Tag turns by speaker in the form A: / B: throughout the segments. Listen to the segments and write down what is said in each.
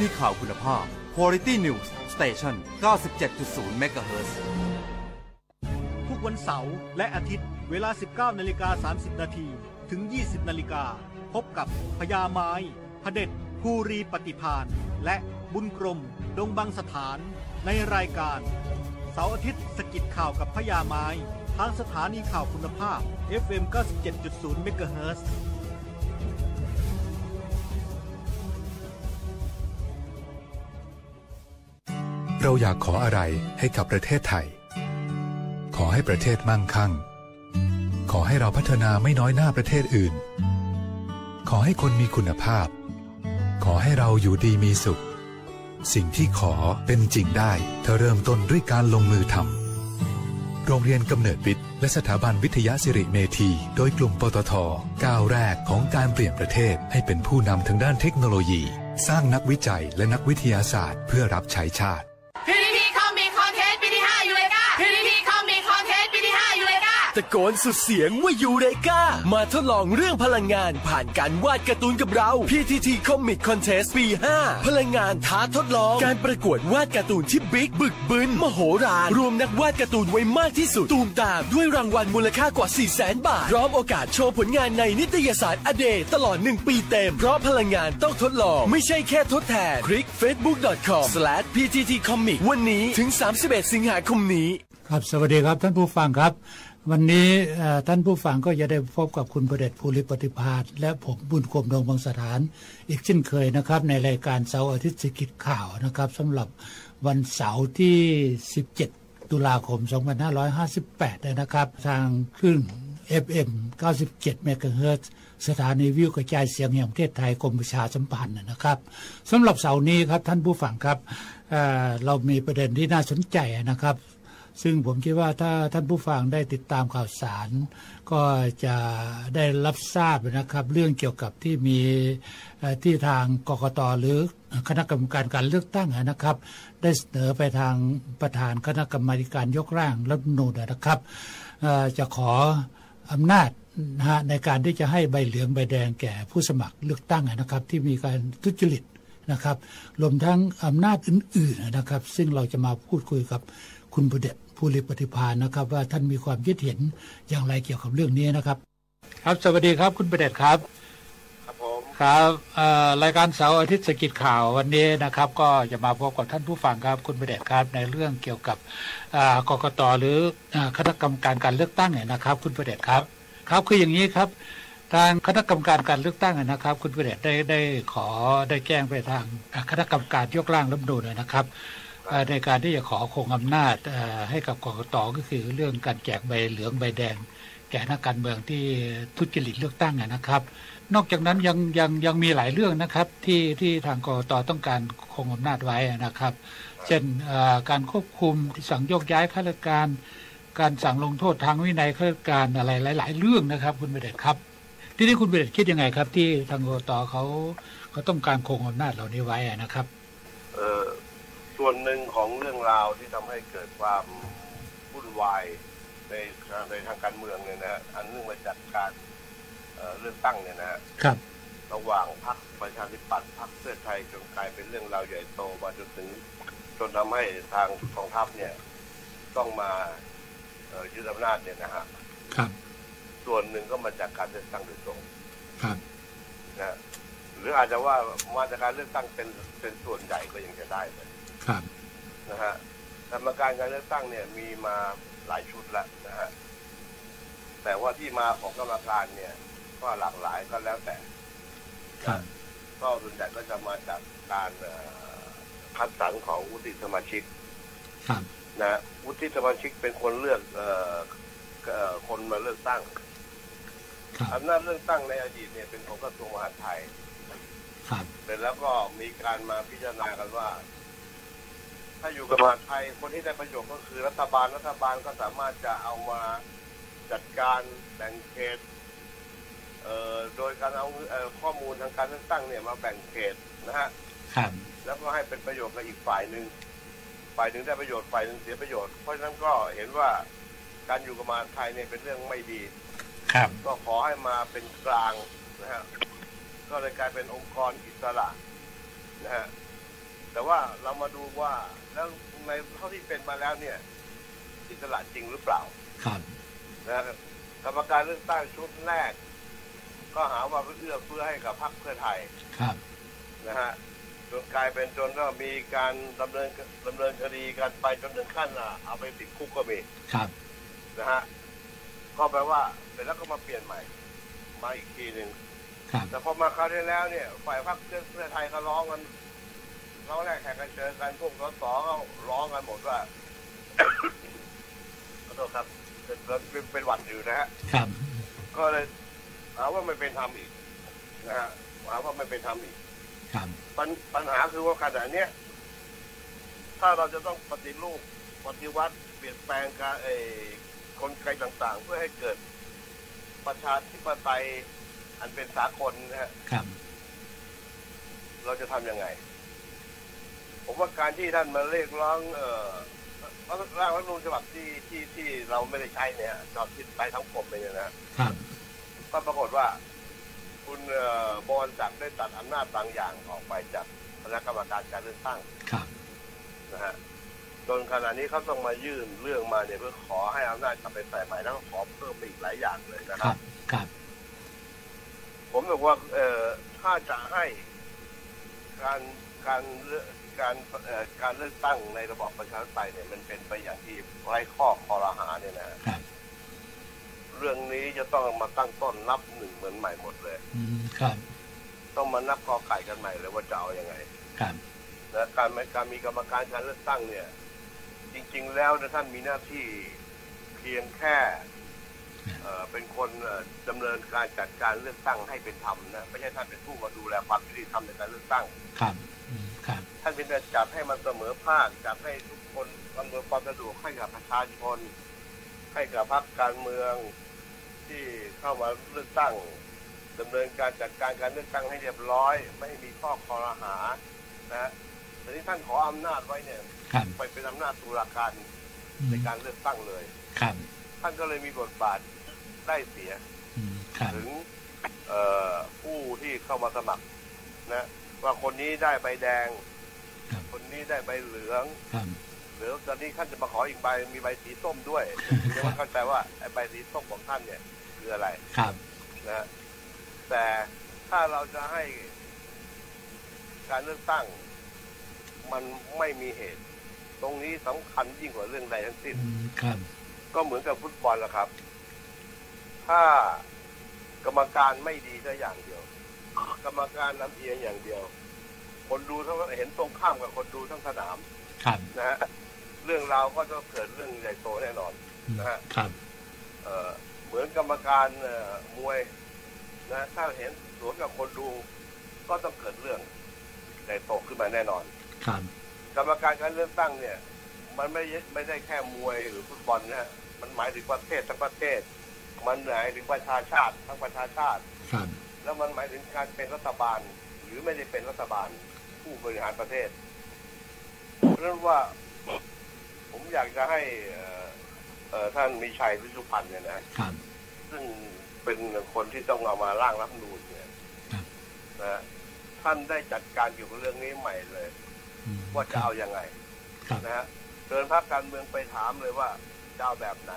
A: นีข่าวคุณภาพ Quality News Station 97.0 MHz
B: ทุกวันเสาร์และอาทิตย์เวลา 19นาฬิกา30 นาทีถึง 20นาฬิกาพบกับพญาไม้พเด็จภูรีปฏิพานและบุญกรม ดงบางสถาน ในรายการ เสาร์อาทิตย์สกิดข่าวกับพญาไม้ ทางสถานีข่าวคุณภาพ FM 97.0 MHz
C: เราอยากขออะไรให้กับประเทศไทย ขอให้ประเทศมั่งคั่ง ขอให้เราพัฒนาไม่น้อยหน้าประเทศอื่น ขอให้คนมีคุณภาพ ขอให้เราอยู่ดีมีสุข สิ่งที่ขอเป็นจริงได้ถ้าเริ่มต้นด้วยการลงมือทำโรงเรียนกำเนิดวิทย์และสถาบันวิทยาสิริเมธี โดยกลุ่มปตทก้าวแรกของการเปลี่ยนประเทศให้เป็นผู้นำทางด้านเทคโนโลยี สร้างนักวิจัยและนักวิทยาศาสตร์ เพื่อรับใช้ชาติ
D: ตะ
E: โกนสุดเสียงว่ายูเรกามาทดลองเรื่องพลังงานผ่านการวาดการ์ตูนกับเรา PTT Comic Contest ปี 5 พลังงานท้าทดลอง การประกวดวาดการ์ตูนที่บิ๊กบึกบึนมโหฬารรวมนักวาดการ์ตูนไว้มากที่สุด ตูมตามด้วยรางวัลมูลค่ากว่า 4 0 0แสนบาท พร้อมโอกาสโชว์ผลงานในนิตยสารอเดตลอด 1 ปีเต็ม เพราะพลังงานต้องทดลอง ไม่ใช่แค่ทดแทนคลิก facebook.com/pttcomic วันนี้ถึง 31 สิงหาคมนี้
F: ครับ สวัสดีครับท่านผู้ฟังครับ วันนี้ท่านผู้ฟังก็จะได้พบกับคุณประเดชภูริปฏิภาณและผมบุญคมดงบางสถาน อีกเช่นเคยนะครับ ในรายการเสาร์อาทิตย์สกิจข่าวนะครับสำหรับวันเสาร์ที่ 17 ตุลาคม 2558นะครับ ทางคลื่น FM 97เมกะเฮิรตซ์สถานีวิวกระจายเสียงแห่งประเทศไทยกรมประชาสัมพันธ์นะครับสำหรับเสาร์นี้ครับท่านผู้ฟังครับเเรามีประเด็นที่น่าสนใจนะครับ ซึ่งผมคิดว่าถ้าท่านผู้ฟังได้ติดตามข่าวสาร ก็จะได้รับทราบนะครับ เรื่องเกี่ยวกับที่มีที่ทางกกตหรือคณะกรรมการการเลือกตั้งนะครับ ได้เสนอไปทางประธานคณะกรรมการยกร่างรัฐนูญนะครับจะขออำนาจนะฮะในการที่จะให้ใบเหลืองใบแดงแก่ผู้สมัครเลือกตั้งนะครับ ที่มีการทุจริตนะครับรวมทั้งอำนาจอื่นๆนะครับ ซึ่งเราจะมาพูดคุยกับคุณประเดช ผู้ริปฏิพานนะครับ ว่าท่านมีความคิดเห็นอย่างไรเกี่ยวกับเรื่องนี้นะครับ ครับสวัสดีครับคุณประเดชครับ
G: ครับผม
F: ครับเอ่อรายการเสาร์อาทิตย์สกิจข่าววันนี้นะครับ ก็จะมาพบกับท่านผู้ฟังครับคุณประเดชครับในเรื่องเกี่ยวกับอ่ากกตหรืออ่าคณะกรรมการการเลือกตั้งเนี่ยนะครับ คุณประเดชครับ ครับคืออย่างนี้ครับทางคณะกรรมการการเลือกตั้งนะครับ คุณประเดชได้ได้ขอได้แจ้งไปทางอ่าคณะกรรมการยกร่างรัฐธรรมนูญนะครับเอ่อ ในการที่จะขอคงอำนาจให้กับกกตก็คือเรื่องการแจกใบเหลืองใบแดง แก่นักการเมืองที่ทุจริตเลือกตั้งนะครับ นอกจากนั้นยังยังยังมีหลายเรื่องนะครับที่ที่ทางกรกตต้องการคงอำนาจไว้นะครับ เช่นการควบคุมสั่งโยกย้ายข้าราชการการสั่งลงโทษทางวินัยข้าราชการอะไรหลาย ๆ เรื่องนะครับ คุณเบเดชครับ ที่นี้คุณเบเดชคิดยังไงครับ ที่ทางกรกตเขาเขาต้องการคงอำนาจเหล่านี้ไว้นะครับ
G: เออ ส่วนหนึ่งของเรื่องราวที่ทำให้เกิดความวุ่นวายในในทางการเมืองเนี่ยนะฮะอันเนื่องมาจากการเอ่อเลือกตั้งเนี่ยนะฮะ
F: ครับ
G: ระหว่างพรรคประชาธิปัตย์พรรคเพื่อไทยจนกลายเป็นเรื่องราวใหญ่โตมาจนถึงจนทำให้ทางกองทัพเนี่ย ต้องมาเอ่อยึดอำนาจเนี่ยนะฮะ
F: ครับ
G: ส่วนหนึ่งก็มาจากการเลือกตั้งโดยตรง
F: ครับ
G: นะฮะหรืออาจจะว่ามาจากการเลือกตั้งเป็นเป็นส่วนใหญ่ก็ยังจะได้เลย
F: ครับ
G: นะฮะกรรมการการเลือกตั้งเนี่ยมีมาหลายชุดแล้วนะฮะแต่ว่าที่มาของกรรมการเนี่ย ก็หลากหลายก็แล้วแต่
F: ครับ
G: ก็ส่วนใหญ่ก็จะมาจากการเอ่อคัดสรรของวุฒิสมาชิก
F: ครับ
G: นะฮะวุฒิสมาชิกเป็นคนเลือกเอ่อเอ่อคนมาเลือกตั้ง
F: ครับ
G: อำนาจเลือกตั้งในอดีตเนี่ยเป็นของกระทรวงมหาดไทย
F: ครับ
G: เสร็จแล้วก็มีการมาพิจารณากันว่า ถ้าอยู่กับมหาดไทยคนที่ได้ประโยชน์ก็คือรัฐบาลรัฐบาลก็สามารถจะเอามาจัดการแบ่งเขตเอ่อโดยการเอาเอ่อข้อมูลทางการเลือกตั้งเนี่ยมาแบ่งเขตนะฮะ
F: ครับ
G: แล้วก็ให้เป็นประโยชน์กับอีกฝ่ายหนึ่งฝ่ายหนึ่งได้ประโยชน์ฝ่ายหนึ่งเสียประโยชน์เพราะฉะนั้นก็เห็นว่าการอยู่กับมหาดไทยเนี่ยเป็นเรื่องไม่ดี
F: ครับ
G: ก็ขอให้มาเป็นกลางนะฮะก็เลยกลายเป็นองค์กรอิสระนะฮะ แต่ว่าเรามาดูว่าแล้วในเท่าที่เป็นมาแล้วเนี่ยอิสระจริงหรือเปล่า
F: ครับ
G: นะกรรมการเลือกตั้งชุดแรก ก็หาว่าเอื้อเฟื้อให้กับพรรคเพื่อไทย
F: ครับ
G: นะฮะจนกลายเป็นจนก็มีการดำเนินดำเนินคดีกันไปจนถึงขั้นอะเอาไปติดคุกก็มี
F: ครับ
G: นะฮะก็แปลว่าเสร็จแล้วก็มาเปลี่ยนใหม่ มาอีกทีหนึ่ง
F: ครับ
G: แต่พอมาคราวที่แล้วเนี่ย ฝ่ายพรรคเพื่อไทยเขาร้องกัน ร้องแรกแข่งกันเจอกันพวกสสก็ร้องกันหมดว่าขอโทษครับเป็นเป็นเป็นหวัดอยู่นะฮะ
F: ครับ
G: ก็เลยหาว่าไม่เป็นธรรมอีกนะฮะหาว่าไม่เป็นธรรมอีก
F: ครับ
G: ปัญปัญหาคือว่าขณะเนี้ยถ้าเราจะต้องปฏิรูปปฏิวัติเปลี่ยนแปลงการเออกลไกต่าง ๆ เพื่อให้เกิดประชาธิปไตยอันเป็นสากลนะฮะ
F: ครับ
G: เราจะทำยังไง ผมว่าการที่ท่านมาเรียกร้อง เอ่อร่างรัฐธรรมนูญฉบับที่ที่ที่เราไม่ได้ใช้เนี่ยจอบที่ไปทั้งกรมเลยเนี่ยนะ
F: ครับ
G: ก็ปรากฏว่า คุณเอ่อบอลจักรได้ตัดอำนาจบางอย่างออกไปจากคณะกรรมการการเลือกตั้ง
F: ครับ
G: นะฮะจนขณะนี้เขาต้องมายื่นเรื่องมาเนี่ยเพื่อขอให้อำนาจกลับไปใส่ใหม่แล้วก็ขอเพิ่มไปอีกหลายอย่างเลยนะ
F: ค
G: ค
F: รั
G: รับ
F: บครับ
G: ผมบอกว่า เอ่อถ้าจะให้การการเลือ กการเอ่อการเลือกตั้งในระบอบประชาธิปไตยเนี่ยมันเป็นไปอย่างที่ไร้ข้อคอรหาเนี่ยนะฮะ
F: ครับ
G: เรื่องนี้จะต้องมาตั้งต้นนับหนึ่งเหมือนใหม่หมดเลย
F: อืมครับ
G: ต้องมานับกอไก่กันใหม่เลยว่าจะเอาอยัางไง
F: ครับ
G: และการการมีกรรมการการเลือกตั้งเนี่ย จริง ๆ แล้วนะท่านมีหน้าที่เพียงแค่เอ่อเป็นคนเอ่อดำเนินการจัดการเลือกตั้งให้เป็นธรรมนะไม่ใช่ท่านเป็นผู้มาดูแลความยุติธรรมในการเลือกตั้ง
F: ครับอืมครับ
G: ท่านเป็นการจัดให้มันเสมอภาคจัดให้ทุกคนอำนวยความสะดวกให้กับประชาชน ให้กับพรรคการเมืองที่เข้ามาเลือกตั้งดำเนินการจัดการการเลือกตั้งให้เรียบร้อย ไม่ให้มีข้อคอรหานะฮะแต่ที่ท่านขออำนาจไว้เนี่ย
F: ครับ
G: ไปเป็นอำนาจตุลาการ
F: อืม
G: ในการเลือกตั้งเลย
F: ครับ
G: ท่านก็เลยมีบทบาทได้เสีย
F: อืมครับ
G: ถึงเอ่อผู้ที่เข้ามาสมัครนะว่าคนนี้ได้ใบแดง
F: ครับ
G: คนนี้ได้ใบเหลือง
F: ครับ
G: หรือตอนนี้ท่านจะมาขออีกใบมีใบสีส้มด้วยจะมาเข้าใจว่าไอ้ใบสีส้มของท่านเนี่ย คืออะไร
F: ครับ
G: นะฮะแต่ถ้าเราจะให้การเลือกตั้ง มันไม่มีเหตุ ตรงนี้สำคัญยิ่งกว่าเรื่องใดทั้งสิ้น
F: อืมครับ
G: ก็เหมือนกับฟุตบอลแหละครับ ถ้ากรรมการไม่ดีแค่อย่างเดียว กรรมการลำเอียงอย่างเดียว คนดูทั้งเห็นตรงข้ามกับคนดูทั้งสนาม
F: ครับ
G: นะฮะเรื่องราวก็จะเกิดเรื่องใหญ่โตแน่นอน
F: อืม
G: นะฮะ
F: ครับ
G: เอ่อเหมือนกรรมการเอ่อมวยนะถ้าเห็นสวนกับคนดู ก็ต้องเกิดเรื่องใหญ่โตขึ้นมาแน่นอน
F: ครับ
G: กรรมการการเลือกตั้งเนี่ย มันไม่ไม่ได้แค่มวยหรือฟุตบอลนะฮะมันหมายถึงประเทศทั้งประเทศ มันหมายถึงประชาชาติทั้งประชาชาติ
F: ครับ
G: แล้วมันหมายถึงการเป็นรัฐบาล หรือไม่ได้เป็นรัฐบาล ผู้บริหารประเทศ เพราะฉะนั้นว่าผมอยากจะให้เอ่อเอ่อท่านมีชัยวิสุพันธ์เนี่ยนะ
F: ครับ
G: ซึ่งเป็นคนที่ต้องเอามาร่างรัฐธรรมนูญเนี่ย
F: ครับ
G: นะฮะท่านได้จัดการเกี่ยวกับเรื่องนี้ใหม่เลย
F: อืม
G: ว่าจะเอาอยัางไง
F: ครับ
G: นะฮะเชิญพรรคการเมืองไปถามเลยว่าจะเอาแบบไหน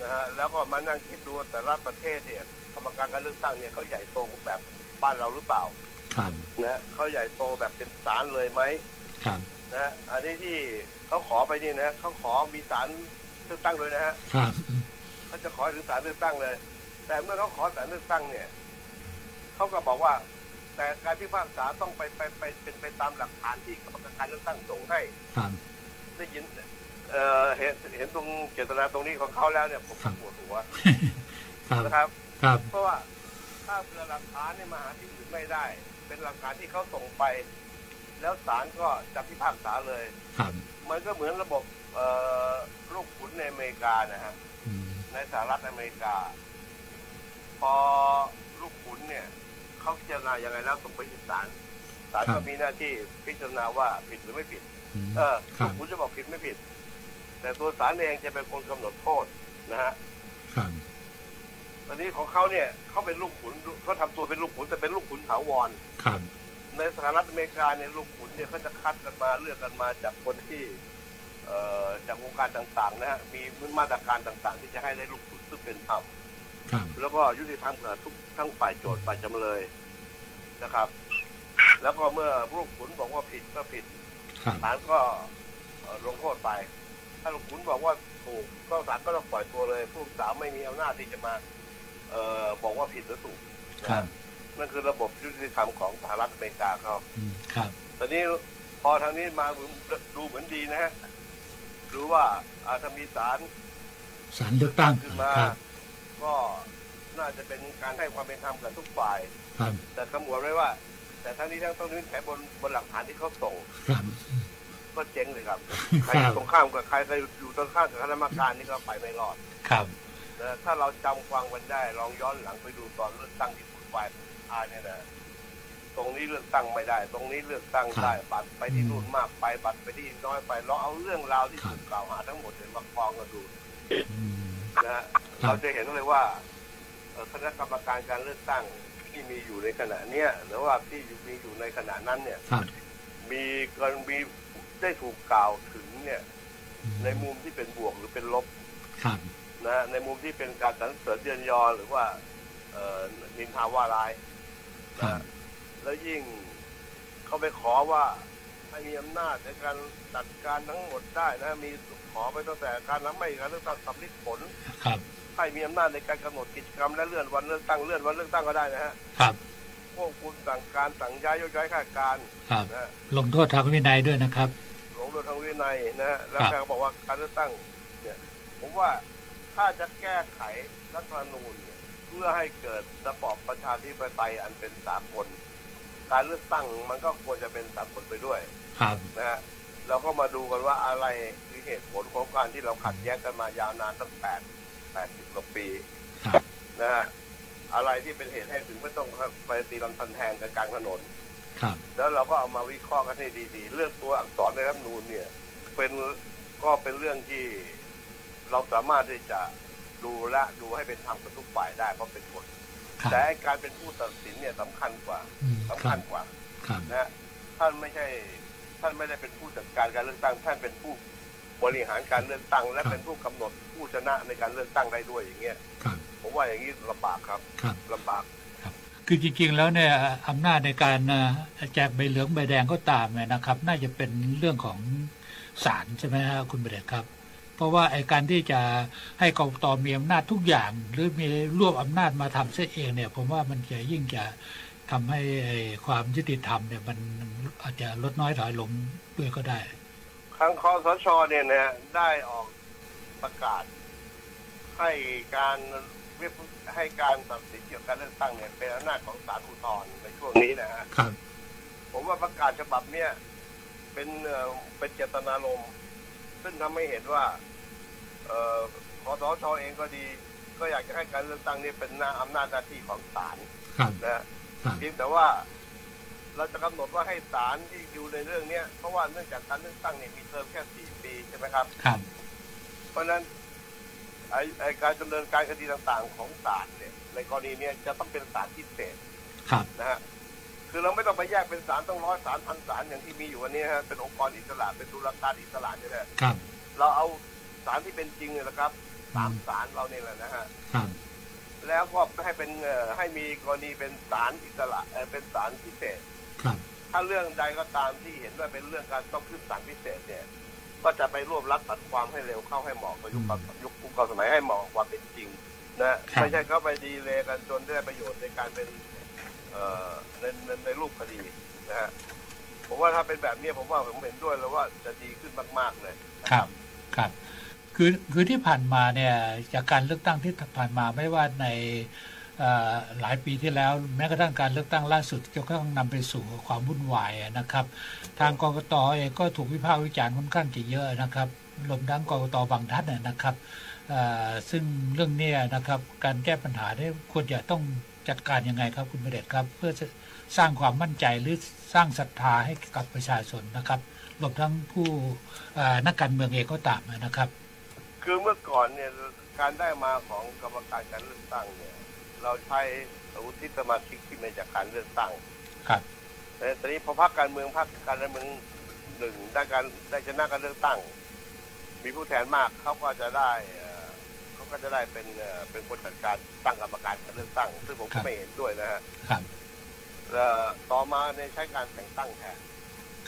G: นะฮะแล้วก็มานั่งคิดดูว่าแต่ละประเทศเนี่ยกรรมการการเลือกตั้งเนี่ยเขาใหญ่โตแบบบ้านเราหรือเปล่า
F: ครับ
G: นะฮะเขาใหญ่โตแบบเป็นศาลเลยไหม
F: ครับ
G: นะฮะอันนี้ที่เขาขอไปนี่นะเขาขอมีศาลเลือกตั้งเลยนะฮะ
F: ครับ
G: เขาจะขอถึงศาลเลือกตั้งเลย แต่เมื่อเขาขอศาลเลือกตั้งเนี่ยเขาก็บอกว่า แต่การพิพากษาต้องไปไปไปเป็นไปตามหลักฐานที่กรรมการเลือกตั้งส่งให้
F: ครับ
G: ได้ยินเอ่อเห็นเห็นตรงเจตนาตรงนี้ของเขาแล้วเนี่ยผม
F: ครับ
G: ปวดหัว
F: ครับ
G: นะครับ
F: ครับ
G: เพราะว่าถ้าเผื่อหลักฐานเนี่ยมาหาที่อื่นไม่ได้ เป็นหลักฐานที่เขาส่งไป แล้วศาลก็จะพิพากษาเลย
F: ครับ
G: มันก็เหมือนระบบเอ่อลูกขุนในอเมริกานะฮะ
F: อืม
G: ในสหรัฐอเมริกา พอลูกขุนเนี่ยเขาพิจารณายังไงแล้วส่งไปที่ศาลศาลก็มีหน้าที่พิจารณาว่าผิดหรือไม่ผิด
F: อืม
G: เออ
F: ครั
G: ลู
F: บ
G: กขุนจะบอกผิดไม่ผิด แต่ตัวศาลเองจะเป็นคนกำหนดโทษนะฮะ
F: ครับ
G: ต อนนี้ของเขาเนี่ยเขาเป็นลูกขุนเขาทำตัวเป็นลูกขุนแต่เป็นลูกขุนถาวร
F: ครับ
G: นในสหรัฐอเมริกาเนี่ยลูกขุนเนี่ยเขาจะคัดกันมาเลือกกันมาจากคนที่เอ่อจากวงการต่างๆนะฮะมีมาตรการต่างๆ ที่จะให้ได้ลูกขุนซึ่งเป็นธรรม
F: ครับ
G: แล้วก็ยุติธรรมกับทุกทั้งฝ่ายโจทย์ฝ่ายจำเลยนะครับ แล้วก็เมื่อลูกขุนบอกว่าผิดก็ผิด
F: ครับ
G: ศาลก็เอ่อลงโทษไป ถ้าลูกขุนบอกว่าถูกก็ศาลก็ต้องปล่อยตัวเลย ผู้สาวไม่มีอำนาจที่จะมา เอ่อบอกว่าผิดหรือถูกนะครับนั่นคือระบบยุติธรรมของสหรัฐอเมริกาเขา
F: อืมครับ
G: ตอนนี้พอทางนี้มาดูเหมือนดีนะฮะดูว่าอ่าถ้ามีศาล
F: สารเลือกตั้ง
G: ขึ้นมา
F: ครับ
G: ก็น่าจะเป็นการให้ความเป็นธรรมกับทุกฝ่าย
F: ครับ
G: แต่คำนวณไว้ว่า แต่ทั้งนี้ทั้งต้องนี้แถบนบนหลักฐานที่เขาส่ง
F: ครับ
G: ก็เจ๊งเลยครับ ใคร
F: ค
G: อ
F: รับ
G: ยู่ตรงข้ามกับใครใครอยู่ตรงข้ามกับคณะกรรมการนี่ก็ไปไม่รอด
F: ครับ
G: นะถ้าเราจำฟังกันได้ลองย้อนหลังไปดูตอนเลือกตั้งที่คุณฝ่ายอายเนี่ยนะตรงนี้เลือกตั้งไม่ได้ ตรงนี้เลือกตั้งได้ บัตรไปที่นู่นมากไปบัตรไปที่น้อยไปเราเอาเรื่องราวที่ถูกกล่าวหาทั้งหมดเลยมากองกันดู
F: อืม
G: นะฮะ
F: ครับ
G: เราจะเห็นเลยว่าเอ่อคณะกรรมการการเลือกตั้งที่มีอยู่ในขณะเนี้ยหรือว่าที่อยู่มีอยู่ในขณะนั้นเนี่ย
F: ครับ
G: มีการมีได้ถูกกล่าวถึงเนี่ย
F: อื
G: ในมุมที่เป็นบวกหรือเป็นลบ
F: ครับ
G: นะฮะในมุมที่เป็นการสรรเสริญเยือนยอหรือว่าเอ่อนินทาว่าร้าย
F: ครั
G: นะ
F: บ
G: ฮะแล้วยิ่งเขาไปขอว่าให้มีอำนาจในการจัดการทั้งหมดได้นะ มีขอไปตั้งแต่การรับไม่การเลือกตั้งสำลิดผล
F: ครับ
G: ให้มีอำนาจในการกำหนดกิจกรรมและเลื่อนวันเลือกตั้งเลื่อนวันเลือกตั้งก็ได้นะฮะ
F: ครับ
G: ควบคุมสั่งการสั่งย้ายโยกย้ายข้าราชการ
F: ครับ
G: นะฮะ
F: ลงโทษทางวินัยด้วยนะครับ
G: หลงโดยทางวินัยนะฮะแล้ว
F: ครับ
G: แกก็บอกว่าการเลือกตั้ง เนี่ย ผมว่า ถ้าจะแก้ไขรัฐธรรมนูญเนี่ยเพื่อให้เกิดระบอบประชาธิปไตยอันเป็นสากลการเลือกตั้งมันก็ควรจะเป็นสากลไปด้วย
F: ครับ
G: นะฮะเราก็มาดูกันว่าอะไรคือเหตุผลของการที่เราขัดแย้งกันมายาวนานตั้งแปดแปดสิบกว่าปี
F: ครับ
G: นะฮะอะไรที่เป็นเหตุให้ถึงไม่ต้องไปตีลำพันแทงกันกลางถนน
F: ครับ
G: แล้วเราก็เอามาวิเคราะห์กันให้ดีๆ เรื่องตัวอักษรในรัฐธรรมนูญเนี่ย เป็นก็เป็นเรื่องที่ เราสามารถที่จะดูและดูให้เป็นธรรมกับทุกฝ่ายได้เพราะเป็นกฎ
F: ครับ
G: แต่ไอ้การเป็นผู้ตัดสินเนี่ยสำคัญกว่า
F: อืม
G: สำ
F: ครั
G: คั
F: บ
G: ญกว่า
F: ครับ
G: นะฮะท่านไม่ใช่ท่านไม่ได้เป็นผู้จัดการการเลือกตั้ง ท่านเป็นผู้บริหารการเลือกตั้ง และเป็นผู้กำหนดผู้ชนะในการเลือกตั้งได้ด้วยอย่างเงี้ย
F: ครับ
G: ผมว่าอย่างนี้ลำบากครับ
F: ครับ
G: ลำบาก
F: คือจริงๆแล้วเนี่ยอำนาจในการเอ่อแจกใบเหลืองใบแดงก็ตามเนี่ยนะครับ น่าจะเป็นเรื่องของศาลใช่ไหมฮะคุณประเดชครับ เพราะว่าไอ้การที่จะให้กกตมีอำนาจทุกอย่าง หรือมีรวบอำนาจมาทำเสียเองเนี่ย ผมว่ามันจะยิ่งจะทำให้ไอ้ความยุติธรรมเนี่ยมันอาจจะลดน้อยถอยลงด้วยก็ได้
G: ครั้งคอสชเนี่ยนะฮะได้ออกประกาศ ให้การเรียกให้การตัดสินเกี่ยวกับการเลือกตั้งเนี่ยเป็นอำนาจของศาลอุทธรณ์ในช่วงนี้นะฮะ
F: ครับ
G: ผมว่าประกาศฉบับเนี้ยเป็นเอ่อเป็นเจตนารมณ์ ซึ่งทำให้เห็นว่าเอ่อคอสชเองก็ดี ก็อยากจะให้การเลือกตั้งนี่เป็นหน้าอำนาจหน้าที่ของศาล
F: ครับ
G: นะฮะ
F: ครับ
G: เพียงแต่ว่าเราจะกำหนดว่าให้ศาลที่อยู่ในเรื่องเนี้ยเพราะว่าเนื่องจากการเลือกตั้งเนี่ยมีเทอมแค่สี่ปีใช่ไหมครับ
F: ครับ
G: เพราะฉะนั้นไอ้ไอ้การดำเนินการคดีต่างๆ ของศาลเนี่ย ในกรณีเนี้ยจะต้องเป็นศาลพิเศษ
F: ครับ
G: นะฮะ คือเราไม่ต้องไปแยกเป็นศาลต้องร้อยศาลพันศาลอย่างที่มีอยู่วันนี้ฮะเป็นองค์กรอิสระเป็นตุลาการอิสระเนี่ยแหละ
F: ครับ
G: เราเอาศาลที่เป็นจริงเนี่ยนะครับสามศาลเราเนี่ยแหละนะฮะ
F: ครับ
G: แล้วก็ให้เป็นเอ่อให้มีกรณีเป็นศาลอิสระเอ่อเป็นศาลพิเศษ
F: ครับ
G: ถ้าเรื่องใดก็ตามที่เห็นว่าเป็นเรื่องการต้องขึ้นศาลพิเศษเนี่ย ก็จะไปรวบรัดตัดความให้เร็วเข้าให้เหมาะกับยุคปัจยุคยุคสมัยให้เหมาะกับความเป็นจริงนะไม่ใช่เข้าไปดีเลยกันจนได้ประโยชน์ในการเป็นเอ่อ ในในในรูปคดีนะฮะผมว่าถ้าเป็นแบบนี้ผมว่าผมเห็นด้วยแล้วว่าจะดีขึ้นมากๆเลยครับ
F: ครับคือคือที่ผ่านมาเนี่ยจากการเลือกตั้งที่ผ่านมาไม่ว่าในอ่อหลายปีที่แล้วแม้กระทั่งการเลือกตั้งล่าสุดก็ต้องนำไปสู่ความวุ่นวายนะครับ ทางกกตเองก็ถูกวิพากษ์วิจารณ์ค่อนข้างจะเยอะนะครับรวมทั้งกกตบางท่านนะครับอ่อซึ่งเรื่องนี้นะครับการแก้ปัญหาเนี่ยควรจะต้อง จัดการยังไงครับคุณประเดชครับ เพื่อจะสร้างความมั่นใจหรือสร้างศรัทธาให้กับประชาชนนะครับรวมทั้งผู้เอ่อนักการเมืองเองก็ตามนะครับ
G: คือเมื่อก่อนเนี่ยการได้มาของกรรมการการเลือกตั้งเนี่ย เราใช้วุฒิสมาชิกที่มาจากการเลือกตั้ง
F: ครับ
G: แต่ตอนนี้พอพรรคการเมืองพรรคการเมืองหนึ่งได้การได้ชนะการเลือกตั้ง มีผู้แทนมากเขาก็จะได้เอ่อเขา ก็จะได้เป็นเอ่อเป็นคนจัดการตั้งกรรมการการเลือกตั้ง ซึ่งผม
F: ครั
G: ก็
F: บ
G: ไม่เห็นด้วยนะฮะ
F: ครับ
G: แล้วต่อมาเนี่ยใช้การแต่งตั้งแทน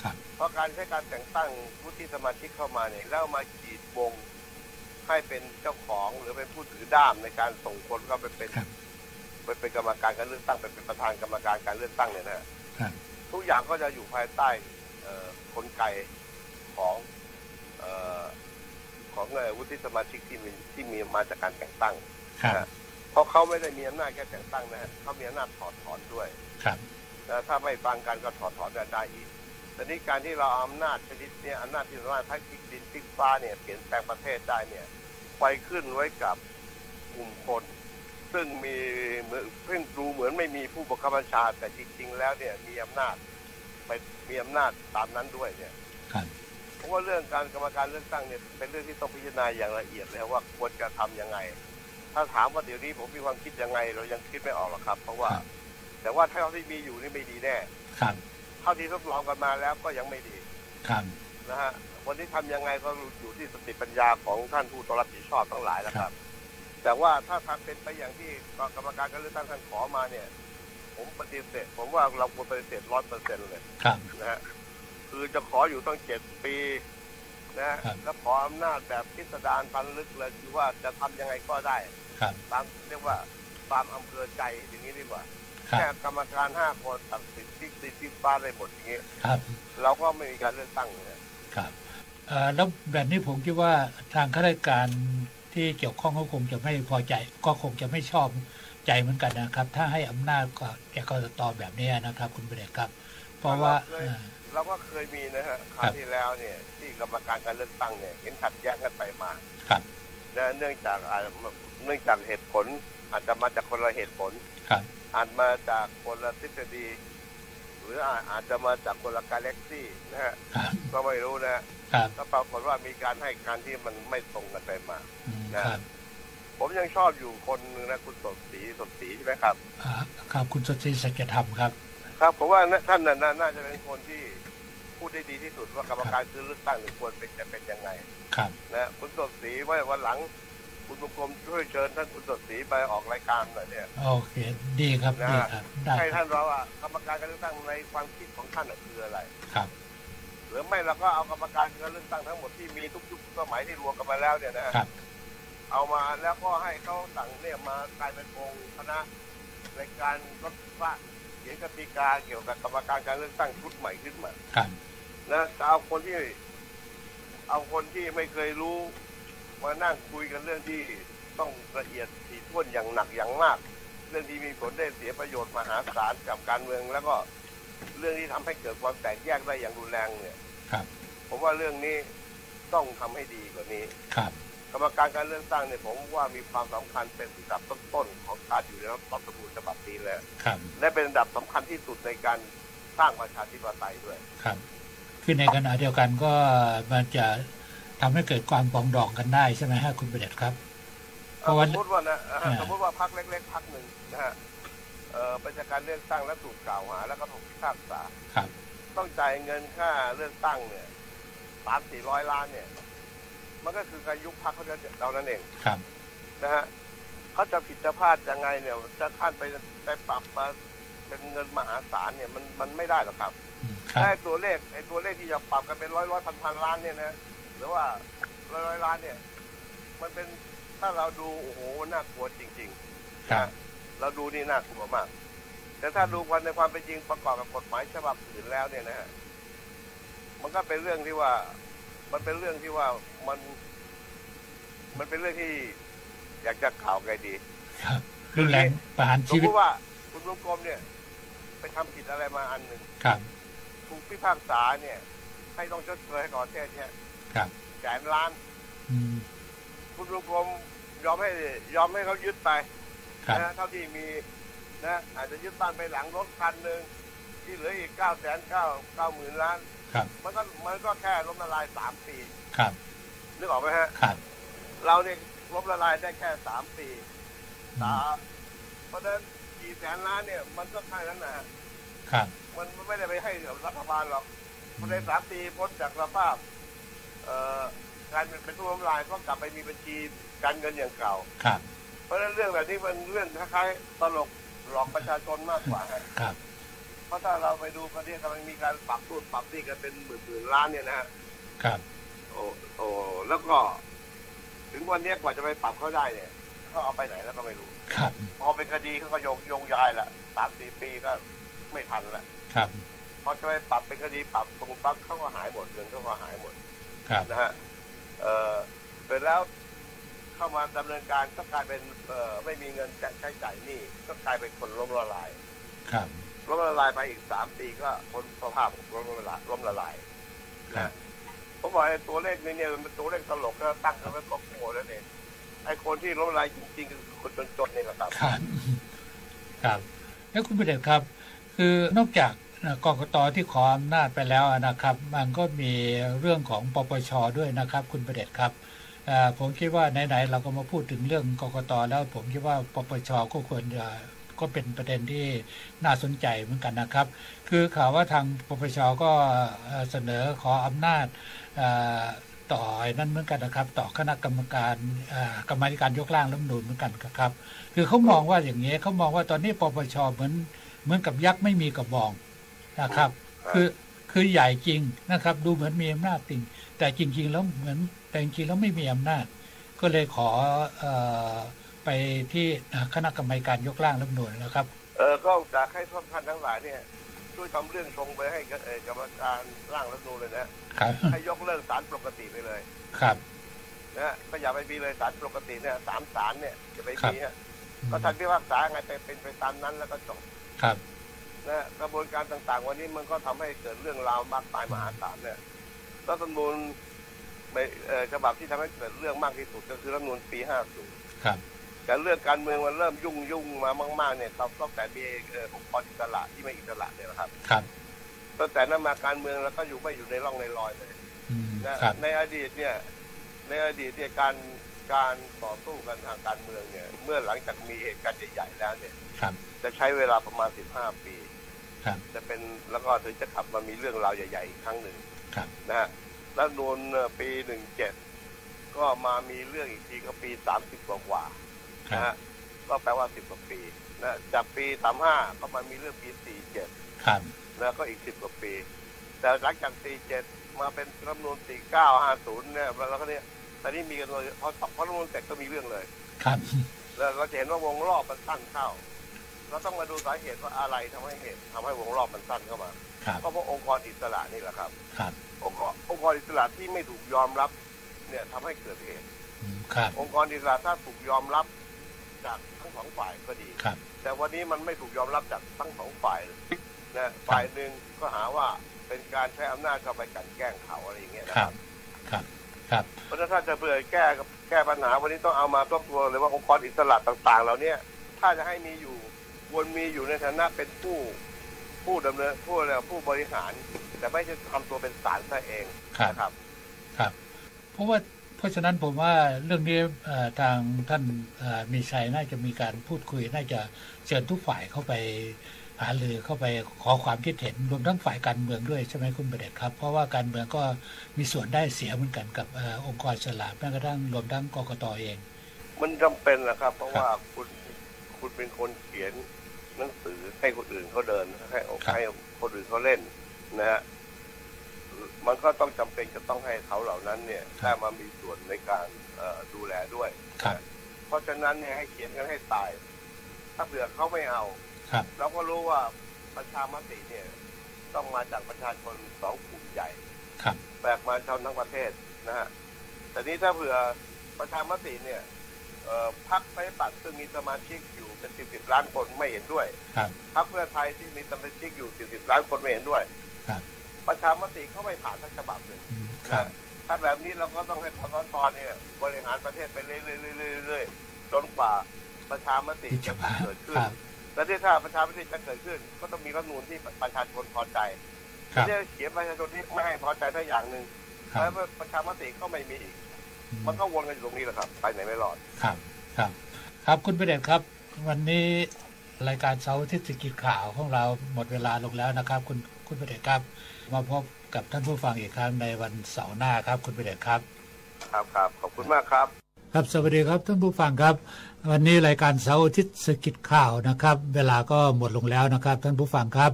F: ครับ
G: เพราะการใช้การแต่งตั้งวุฒิสมาชิกเข้ามาเนี่ยแล้วมาขีดวงให้เป็นเจ้าของหรือเป็นผู้ถือด้ามในการส่งคนเข้าไปเป็น
F: ครับ
G: ไปเป็นกรรมการการเลือกตั้งไปเป็นประธานกรรมการการเลือกตั้งเนี่ยนะฮะ
F: ครับ
G: ทุกอย่างก็จะอยู่ภายใต้เอ่อกลไกของเอ่อ ของเอ่อวุฒิสมาชิกที่มีที่มีมาจากการแต่งตั้ง
F: ครับ
G: นะฮะเพราะเขาไม่ได้มีอำนาจแค่แต่งตั้งนะฮะเขามีอำนาจถอดถอนด้วย
F: ครับ
G: นะถ้าไม่ฟังกันก็ถอดถอนกันได้อีกแต่นี้การที่เราเอาอำนาจชนิดเนี้ยอำนาจที่สามารถพักพลิกดินพลิกฟ้าเนี่ยเปลี่ยนแปลงประเทศได้เนี่ยไปขึ้นไว้กับกลุ่มคน ซึ่งมีเหมือนเพิ่งดูเหมือนไม่มีผู้บังคับบัญชาแต่จริงๆแล้วเนี่ยมีอำนาจไปมีอำนาจตามนั้นด้วยเนี่ย
F: ครับ
G: เพราะว่าเรื่องการกรรมการเลือกตั้งเนี่ยเป็นเรื่องที่ต้องพิจารณาอย่างละเอียดเลยว่าควรจะทำยังไง ถ้าถามว่าเดี๋ยวนี้ผมมีความคิดยังไง เรายังคิดไม่ออกหรอกครับ เพราะว่า
F: ครับ
G: แต่ว่าเท่าที่มีอยู่นี่ไม่ดีแน่
F: ครับ
G: เท่าที่ทดลองกันมาแล้วก็ยังไม่ดี
F: ครับ
G: นะฮะวันนี้ทำยังไงก็อยู่ที่สติปัญญาของท่านผู้ต้องรับผิดชอบทั้งหลายนะครับ แต่ว่าถ้าทำเป็นไปอย่างที่กรรมการการเลือกตั้งท่านขอมาเนี่ย ผมปฏิเสธผมว่าเราควรปฏิเสธร้อยเปอร์เซ็นต์เลย
F: ครับ
G: นะฮะ คือจะขออยู่ต้องเจ็ดปีนะฮะ
F: ครับ
G: แล้วขออำนาจแบบพิสดารพันลึกเลยคือว่าจะทำยังไงก็ได้
F: ครับ
G: ตามเรียกว่าตามอำเภอใจอย่างนี้ดีกว่า
F: ครับ
G: แค่กรรมการห้าคนตัดสินที่ที่ที่ฟ้าได้หมดอย่างนี้
F: ครับ
G: เราก็ไม่มีการเลือกตั้งเลย
F: ครับเอ่อแล้วแบบนี้ผมคิดว่าทางข้าราชการที่เกี่ยวข้องก็คงจะไม่พอใจ ก็คงจะไม่ชอบใจเหมือนกันนะครับ ถ้าให้อำนาจกับแก่กรตแบบนี้นะครับ คุณประเดชครับ เพราะว่า
G: เราเคย
F: เอ่อ
G: เราก็เคยมีนะฮะค
F: ครั
G: ราว
F: บ
G: ที่แล้วเนี่ย ที่กรรมการการเลือกตั้งเนี่ยเห็นขัดแย้งกันไปมา
F: ครับ
G: นะเนื่องจากอาจเนื่องจากเหตุผล อาจจะมาจากคนละเหตุผล
F: ครับ
G: อาจมาจากคนละทฤษฎี หรืออาอาจจะมาจากคนละกาแล็กซี่นะฮะ
F: ครับ
G: ก็ไม่รู้นะฮะ
F: ครับ
G: ก็ปรากฏว่ามีการให้การที่มันไม่ตรงกันไปมา
F: อืม
G: นะครับผมยังชอบอยู่คนหนึงนะคุณสดศรีสดศรีใช่ไหมครับ
F: อ่าครับคุณสตรีสัจธรรมครับ
G: ครับผมว่าน่าท่านน่ะน่าน่าจะเป็นคนที่พูดได้ดีที่สุดว่ากรรมการคือเลือกตั้งหรือควรเป็นจะเป็นยังไง
F: ครับ
G: นะคุณสดศรีว่าวันหลัง คุณบุญกรมช่วยเชิญท่านคุณสดศรีไปออกรายการหน่อยเนี่ย
F: โอเค ดีครับ
G: นะ
F: ดีครับได้
G: ให้
F: ครั
G: ท่า
F: บ
G: นเราว่ากรรมการการเลือกตั้งในความคิดของท่านน่ะคืออะไร
F: ครับ
G: หรือไม่เราก็เอากรรมการการเลือกตั้งทั้งหมดที่มีทุกยุคทุกสมัยที่รวมกันมาแล้วเนี่ยนะฮะ
F: ครับ
G: เอามาแล้วก็ให้เขาสั่งเนี่ยมากลายเป็นองค์คณะในการรัฐว่า เขียนกติกาเกี่ยวกับกรรมการการเลือกตั้งชุดใหม่ขึ้นมา
F: ครับ
G: นะจะเอาคนที่ เอาคนที่ไม่เคยรู้ มานั่งคุยกันเรื่องที่ต้องละเอียดถี่ถ้วนอย่างหนักอย่างมาก เรื่องที่มีผลได้เสียประโยชน์มหาศาลกับการเมืองแล้วก็เรื่องที่ทำให้เกิดความแตกแยกได้อย่างรุนแรงเนี่ย
F: ครับ
G: ผมว่าเรื่องนี้ต้องทำให้ดีกว่านี้
F: ครับ
G: กรรมการการเลือกตั้งเนี่ยผมว่ามีความสำคัญเป็นอันดับต้นๆของการอยู่ในรัฐธรรมนูญฉบับนี้แล้ว
F: ครับ
G: และเป็นอันดับสำคัญที่สุดในการสร้างประชาธิปไตยด้วย
F: ครับคือในขณะเดียวกันก็มันจะทำให้เกิดความปรองดองกันได้ใช่ไหมฮะคุณประเดชครับเพราะว่า
G: สมมติว่านะอ่า
F: อ่า
G: สมมติว่าพรรคเล็กๆพรรคหนึ่งนะฮะเอ่อเป็นจากการเลือกตั้งและถูกกล่าวหา แล้วก็ถูกพิพากษา
F: ครับ
G: ต้องจ่ายเงินค่าเลือกตั้งเนี่ยสามสี่ร้อยล้านเนี่ย มันก็คือการยุบพรรคเขาจะเรานั่นเอง
F: ครับ
G: นะฮะเขาจะผิดจะพลาดยังไงเนี่ยจะขั้นไปไปปรับมาเป็นเงินมหาศาลเนี่ยมันมันไม่ได้หรอกครับ
F: อืมครับ
G: ไอ้ตัวเลขไอ้ตัวเลขที่จะปรับกันเป็นร้อยร้อยพันพันล้านเนี่ยนะหรือว่าร้อยร้อยล้านเนี่ย มันเป็นถ้าเราดูโอ้โหน่ากลัวจริงๆ
F: ครับ
G: นะเราดูนี่น่ากลัวมาก แต่ถ้าดูกันในความเป็นจริงประกอบกับกฎหมายฉบับอื่นแล้วเนี่ยนะฮะมันก็เป็นเรื่องที่ว่า มันเป็นเรื่องที่ว่ามัน มันเป็นเรื่องที่อยากจะกล่าวไงดี
F: ครับรุนแรงประหาร
G: สม
F: ชี
G: ม
F: วิต
G: ติว่า คุณลุงกรมเนี่ย ไปทำผิดอะไรมาอันหนึ่ง
F: ครับ
G: ถูกพิพากษาเนี่ย ให้ต้องชดเชยให้ก่อนประเทศเนี่ย
F: ครับ
G: แสนล้าน
F: อืม
G: คุณลุงกรมยอมให้ ยอมให้เขายึดไป
F: ครับ
G: นะเท่าที่มีนะอาจจะยึดบ้านไปหลังรถคันหนึ่งที่เหลืออีกเก้าแสนเก้าเก้าหมื่นล้าน
F: ครับ
G: มันก็มันก็แค่ล้มละลายสามปี
F: ครับ
G: นึกออกไหมฮะ
F: ครับ
G: เราเนี่ยล้มละลายได้แค่สามปี
F: อื
G: สามเพราะฉะนั้นกี่แสนล้านเนี่ย มันก็แค่นั้นนะฮะ
F: คครับ
G: มันไม่ได้ไปให้กับรัฐบาลหรอกพอในสามปีพ้นจากสภาพ เอ่อการเป็นผู้ล้มลายก็กลับไปมีบัญชีการเงินอย่างเก่า
F: ครับ
G: เพราะฉะนั้นเรื่องแบบนี้มันเรื่องคล้ายๆตลกหลอกประชาชนมากกว่าฮะ
F: ครับ
G: เพ ราะถ้าเราไปดูประเทศกำลังมีการปรับตูนปรับนี่กันเป็นหมื่นๆล้านเนี่ยนะฮะ
F: ครับ
G: โอ้โอ้แล้วก็ ถึงวันเนี้ยกว่าจะไปปรับเขาได้เนี่ยเขาเอาไปไหนแล้วก็ไม่รู้
F: ครับ
G: พอเป็นคดีเขาก็โยงโยงย้ายละสามสี่ปีก็ไม่ทันละ
F: ครับ
G: พอจะไปปรับเป็นคดีปรับตรงปั๊บเขาก็หายหมดเงินเขาก็หายหมด
F: ครับ
G: นะฮะเออเสร็จแล้วเข้ามาดำเนินการก็กลายเป็นเออไม่มีเงินจะใช้จ่ายหนี้ก็กลายเป็นคนล้มละลาย
F: ครับ
G: ล้มละลายไปอีกสามปีก็พ้นสภาพล้มละลายล้มละลาย
F: ครับ
G: ผมบอกไอ้ตัวเลขนี้เนี่ยมันเป็นตัวเลขตลกก็ตั้งกันไว้ก็โง่แล้วเนี่ยไอ้คนที่ล้มละลายจริงๆคือคนจนๆเนี่ยนะครับ
F: ครับ ครับ แล้วคุณประเดชครับ คือนอกจากกกตที่ขออำนาจไปแล้วนะครับ มันก็มีเรื่องของปปชด้วยนะครับ คุณประเดชครับเอ่อผมคิดว่าไหนๆเราก็มาพูดถึงเรื่องกกตแล้วผมคิดว่าปปชก็ควรจะ ก็เป็นประเด็นที่น่าสนใจเหมือนกันนะครับ คือข่าวว่าทางปปชก็เสนอขออำนาจต่อนั่นเหมือนกันนะครับ ต่อคณะกรรมการกรรมธิการยกร่างรัฐมนูญเหมือนกันครับ คือเขามองว่าอย่างนี้เขามองว่าตอนนี้ปปชเหมือนเหมือนกับยักษ์ไม่มีกระบองนะครับ คือคือใหญ่จริงนะครับ ดูเหมือนมีอำนาจจริง แต่จริง ๆ แล้วเหมือนแต่จริงๆแล้วไม่มีอำนาจ ก็เลยขออ ไปที่คณะกรรมาธิการยกร่างรัฐธรรมนูญนะครับ
G: เออก็อยากให้ท่านท่านทั้งหลายเนี่ยช่วยทำเรื่องชงไปให้กับเอ่อกรรมการร่างรัฐธรรมนูญเลยนะครับให้ยกเลิกสารปกติไปเลย
F: ครับ
G: นะฮะก็อย่าไปมีเลยสารปกติเนี่ยสามสารเนี่ยจะไป
F: ครับ
G: มีฮะก็ท่านพิพากษาไงไปเป็นไปตามนั้นแล้วก็จบ
F: ครับ
G: นะฮะกระบวนการต่างๆ วันนี้มันก็ทำให้เกิดเรื่องราวมากมายมหาศาลเนี่ยรัฐธรรมนูญไม่เอ่อฉบับที่ทำให้เกิดเรื่องมากที่สุดก็คือรัฐธรรมนูญปี50
F: ครับ
G: แต่เรื่องการเมืองมันเริ่มยุ่งยุ่งมามากๆเนี่ยครับตั้งแต่มีเอ่อองค์กรอิสระที่ไม่อิสระเนี่ยนะครับ
F: ครับ
G: ตั้งแต่นั้นมาการเมืองแล้วก็อยู่ไม่อยู่ในร่องในรอยเลย
F: อืม
G: นะครับในอดีตเนี่ย ในอดีตเนี่ยการการต่อสู้กันทางการเมืองเนี่ย เมื่อหลังจากมีเหตุการณ์ใหญ่ๆแล้วเนี่ย
F: ครับ
G: จะใช้เวลาประมาณ15ปี
F: ครับ
G: จะเป็นแล้วก็ถึงจะกลับมามีเรื่องราวใหญ่ๆอีกครั้งหนึ่ง
F: ครับ
G: นะฮะรัฐธรรมนูลปี17ก็มามีเรื่องอีกทีก็ปี30กว่ากว่าๆ
F: ครั
G: นะ
F: บ
G: ฮะก็แปลว่า10กว่าปีนะจากปี35ก็มามีเรื่องปี47
F: ครับ
G: นะก็อีก10กว่าปี แต่หลังจาก47มาเป็นรัฐธรรมนูล49 50เนี่ยแล้วก็เนี่ยตอนนี้มีกันเลยพอพอรัฐธรรมนูลเสร็จก็มีเรื่องเลย
F: ครับ
G: แล้วเราจะเห็นว่าวงรอบมันสั้นเข้าเราต้องมาดูสาเหตุว่าอะไรทำให้เหตุทำให้วงรอบมันสั้นเข้ามา
F: ครับ
G: ก็เพราะองค์กรอิสระนี่แหละครับ
F: ครับ
G: องค์กรองค์กรอิสระที่ไม่ถูกยอมรับ เนี่ยทำให้เกิดเหตุ
F: อืมครับ
G: องค์กรอิสระถ้าถูกยอมรับ จากทั้งสองฝ่ายก็ดี
F: ครับ
G: แต่วันนี้มันไม่ถูกยอมรับจากทั้งสองฝ่ายนะฝ่ายหนึ่งก็หาว่าเป็นการใช้อำนาจเข้าไปกลันแกล้งเขาอะไรอย่างเงี้ยนะครับ
F: ครับครับ
G: เพราะฉะนั้นถ้าจะเพื่อแก้แก้ปัญหาวันนี้ต้องเอามาทบทวนเลยว่าองค์กรอิสระต่างๆเหล่าเนี้ยถ้าจะให้มีอยู่ควรมีอยู่ในฐานะเป็นผู้ผู้ดำเนินผู้อะไรผู้บริหาร แต่ไม่ใช่ทำตัวเป็นศาลซะเอง
F: ครับ
G: นะครับ
F: ครับ เพราะว่า เพราะฉะนั้นผมว่าเรื่องนี้เอ่อทางท่านเอ่อมีชัยน่าจะมีการพูดคุยน่าจะเชิญทุกฝ่ายเข้าไปหารือเข้าไปขอความคิดเห็นรวมทั้งฝ่ายการเมืองด้วยใช่ไหมคุณประเดชครับ เพราะว่าการเมืองก็มีส่วนได้เสียเหมือนกันกับเออองค์กรอิสระแม้กระทั่งรวมทั้งกกตเอง
G: มันจำเป็นนะครับ เพราะ
F: ครับ
G: ว่าคุณคุณเป็นคนเขียนหนังสือให้คนอื่นเขาเดินให้
F: ครับ
G: ให้คนอื่นเขาเล่นนะฮะ มันก็ต้องจำเป็นจะต้องให้เขาเหล่านั้นเนี่ยได้มามีส่วนในการเอ่อดูแลด้วย
F: ครับ
G: เพราะฉะนั้นเนี่ยให้เขียนกันให้ตาย ถ้าเผื่อเขาไม่เอา
F: ครับ
G: เราก็รู้ว่าประชามติเนี่ย ต้องมาจากประชาชนสองกลุ่มใหญ่
F: ครับ
G: แบกมาชนทั้งประเทศนะฮะแต่นี้ถ้าเผื่อประชามติเนี่ยเอ่อพักไปปัดซึ่งมีสมาชิกอยู่เป็นสิบสิบล้านคนไม่เห็นด้วย
F: ครับ
G: พักเพื่อไทยที่มีสมาชิกอยู่สิบสิบล้านคนไม่เห็นด้วย
F: ครับ
G: ประชามติเขาไม่ผ่านทั้งฉบับเลย
F: อืมครับ
G: ถ้าแบบนี้เราก็ต้องให้คอสชเนี่ยบริหารประเทศไปเรื่อยๆเรื่อยๆจนกว่าประชามติ
F: ที่จะ
G: จะ
F: มา
G: เกิดขึ้น
F: ครับ
G: และที่ถ้าประชามติจะเกิดขึ้น ก็ต้องมีรัฐธรรมนูลที่ประชาชนพอใจ
F: ครับ
G: ไม่ใช่เขียนประชาชนที่ไม่ให้พอใจทั้งอย่างหนึ่ง
F: ครั
G: แล้ว
F: บ
G: ประชามติก็ไม่มีอีก
F: อืม
G: มันก็วนกันอยู่ตรงนี้แหละครับ ไปไหนไม่รอด
F: ครับ ครับ ครับคุณประเดชครับ วันนี้รายการเสาร์อาทิตย์เศรษฐกิจข่าวของเราหมดเวลาลงแล้วนะครับ คุณคุณประเดชครับมาพบกับท่านผู้ฟังอีกครั้งในวันเสาร์หน้าครับ คุณประเดชครับ
G: ครับครับขอบคุณมากครับ
F: ครับสวัสดีครับท่านผู้ฟังครับ วันนี้รายการเสาร์อาทิตย์เศรษฐกิจข่าวนะครับ เวลาก็หมดลงแล้วนะครับ ท่านผู้ฟังครับ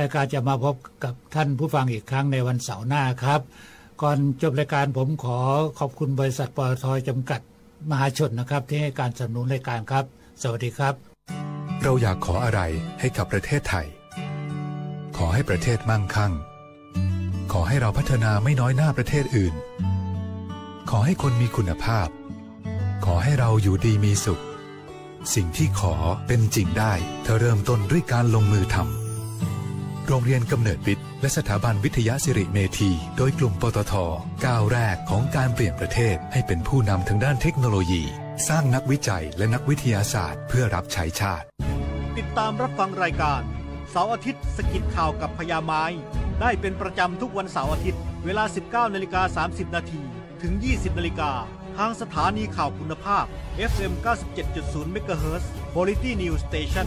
F: รายการจะมาพบกับท่านผู้ฟังอีกครั้งในวันเสาร์หน้าครับ ก่อนจบรายการผมขอขอบคุณบริษัทปตทจำกัดมหาชนนะครับ ที่ให้การสนับสนุนรายการครับ สวัสดีครับ
C: เราอยากขออะไรให้กับประเทศไทย ขอให้ประเทศมั่งคั่ง ขอให้เราพัฒนาไม่น้อยหน้าประเทศอื่น ขอให้คนมีคุณภาพ ขอให้เราอยู่ดีมีสุข สิ่งที่ขอเป็นจริงได้ เธอเริ่มต้นด้วยการลงมือทำ โรงเรียนกำเนิดวิทย์และสถาบันวิทยาสิริเมธี โดยกลุ่มปตทก้าวแรกของการเปลี่ยนประเทศให้เป็นผู้นำทางด้านเทคโนโลยี สร้างนักวิจัยและนักวิทยาศาสตร์ เพื่อรับใช้ชาติ
B: ติดตามรับฟังรายการเสาร์อาทิตย์สกิดข่าวกับพญาไม้ ได้เป็นประจำทุกวันเสาร์อาทิตย์ เวลา 19นาฬิกา30 นาที ถึง 20นาฬิกา ทางสถานีข่าวคุณภาพ FM 97.0 MHz Quality News Station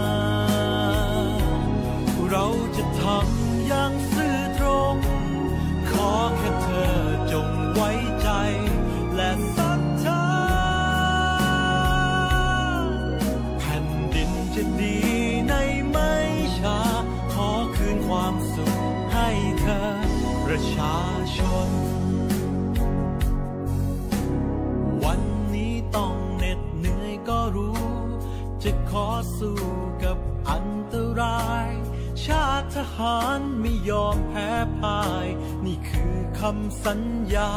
H: า ขอสู้กับอันตราย ชาติทหารไม่ยอมแพ้พ่าย นี่คือคำสัญญา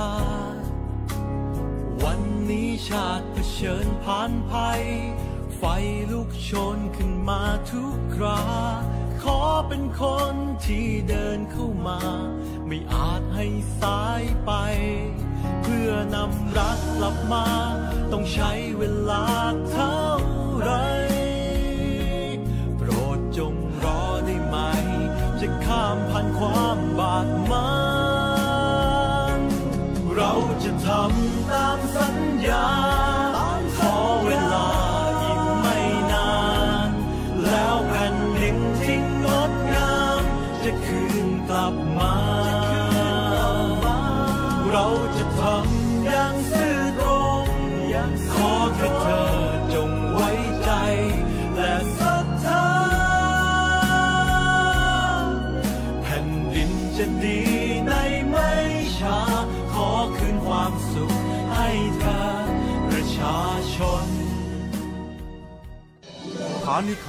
H: วันนี้ชาติเผชิญผ่านภัย ไฟลุกโชนขึ้นมาทุกครา ขอเป็นคนที่เดินเข้ามา ไม่อาจให้สายไป เพื่อนำรักกลับมา ต้องใช้ ธ